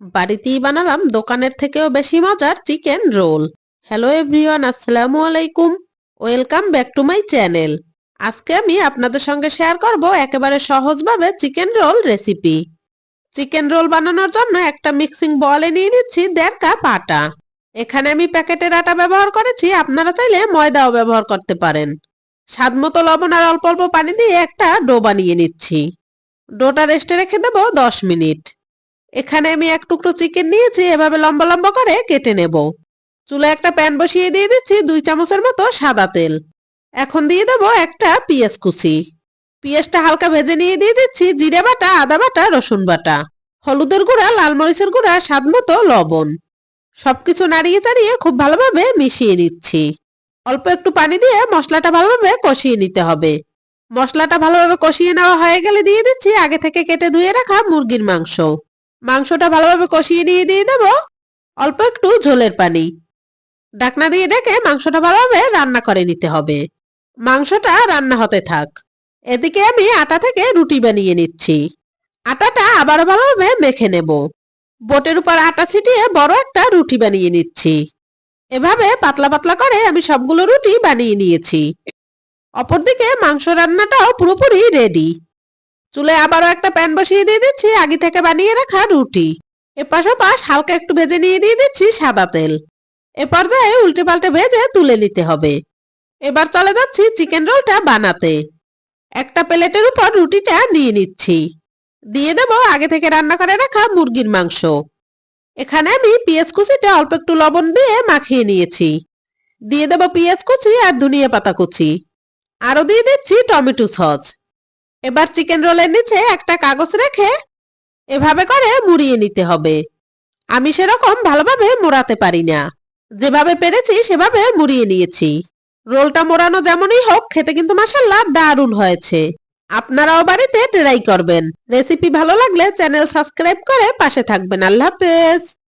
বাড়িতেই বানালাম, দোকানের থেকেও বেশি মজার চিকেন রোল। হ্যালো এভরিওয়ান, আসসালামু আলাইকুম। Welcome back to my channel. আজকে আমি আপনাদের সঙ্গে শেয়ার করব একেবারে সহজভাবে chicken roll recipe. Chicken roll বানানোর জন্য একটা মিক্সিং বলে নিয়ে নিচ্ছি দেড় কাপ আটা। এখানে আমি প্যাকেটের আটা ব্যবহার করেছি, আপনারা চাইলে ময়দাও ব্যবহার করতে পারেন। স্বাদ মতো লবণ আর অল্প অল্প পানি দিয়ে একটা ডো বানিয়ে নিচ্ছি। ডোটা রেস্টে রেখে দেবো দশ মিনিট। এখানে আমি এক টুকরো চিকেন নিয়েছি, এভাবে লম্বা লম্বা করে কেটে নেব। চুলে একটা প্যান বসিয়ে দিয়ে দিচ্ছি দুই চামচের মতো সাদা তেল। এখন দিয়ে দেব একটা পেঁয়াজ কুচি। পেঁয়াজটা হালকা ভেজে নিয়ে দিয়ে দিচ্ছি জিরে বাটা, আদা বাটা, রসুন বাটা, হলুদের গুঁড়া, লাল মরিচের গুঁড়া, স্বাদ মতো লবণ। সবকিছু নাড়িয়ে চাড়িয়ে খুব ভালোভাবে মিশিয়ে নিচ্ছি। অল্প একটু পানি দিয়ে মশলাটা ভালোভাবে কষিয়ে নিতে হবে। মশলাটা ভালোভাবে কষিয়ে নেওয়া হয়ে গেলে দিয়ে দিচ্ছি আগে থেকে কেটে ধুয়ে রাখা মুরগির মাংস। মাংসটা ভালোভাবে কষিয়ে নিয়ে দিয়ে দেব। অল্প একটু ঝোলের পানি। ডাকনা দিয়ে ডেকে মাংসটা ভালোভাবে রান্না করে নিতে হবে। মাংসটা রান্না হতে থাক। এদিকে আমি আটা থেকে রুটি বানিয়ে নিচ্ছি। আটাটা আবারও ভালোভাবে মেখে নেব। বোটের উপর আটা ছিটিয়ে বড় একটা রুটি বানিয়ে নিচ্ছি। এভাবে পাতলা পাতলা করে আমি সবগুলো রুটি বানিয়ে নিয়েছি। অপরদিকে মাংস রান্নাটাও পুরোপুরি রেডি। চুলে আবারও একটা প্যান বসিয়ে দিয়ে দিচ্ছি, আগে থেকে বানিয়ে রাখা রুটি। এপাশ ওপাশ হালকা একটু ভেজে নিয়ে দিয়ে দিচ্ছি সাদা তেল। এ পর্যায়ে উল্টে পাল্টে ভেজে তুলে নিতে হবে। এবার চলে যাচ্ছি চিকেন রোলটা বানাতে। একটা প্লেটের উপর রুটিটা নিয়ে নিচ্ছি। দিয়ে দেব আগে থেকে রান্না করে রাখা মুরগির মাংস। এখানে আমি পেঁয়াজ কুচিটা অল্প একটু লবণ দিয়ে মাখিয়ে নিয়েছি। দিয়ে দেব পেঁয়াজ কুচি আর ধনিয়া পাতা কুচি। আরও দিয়ে দিচ্ছি টমেটো সস। এবার চিকেন রোলের নিচে একটা কাগজ রেখে এভাবে করে মুড়িয়ে নিতে হবে। আমি সেরকম ভালোভাবে মোড়াতে পারি না। যেভাবে পেরেছি সেভাবে মুড়িয়ে নিয়েছি। রোলটা মোড়ানো যেমনই হোক, খেতে কিন্তু মাসাল্লাহ দারুণ হয়েছে। আপনারাও বাড়িতে ট্রাই করবেন। রেসিপি ভালো লাগলে চ্যানেল সাবস্ক্রাইব করে পাশে থাকবেন। আল্লাহ হাফেজ।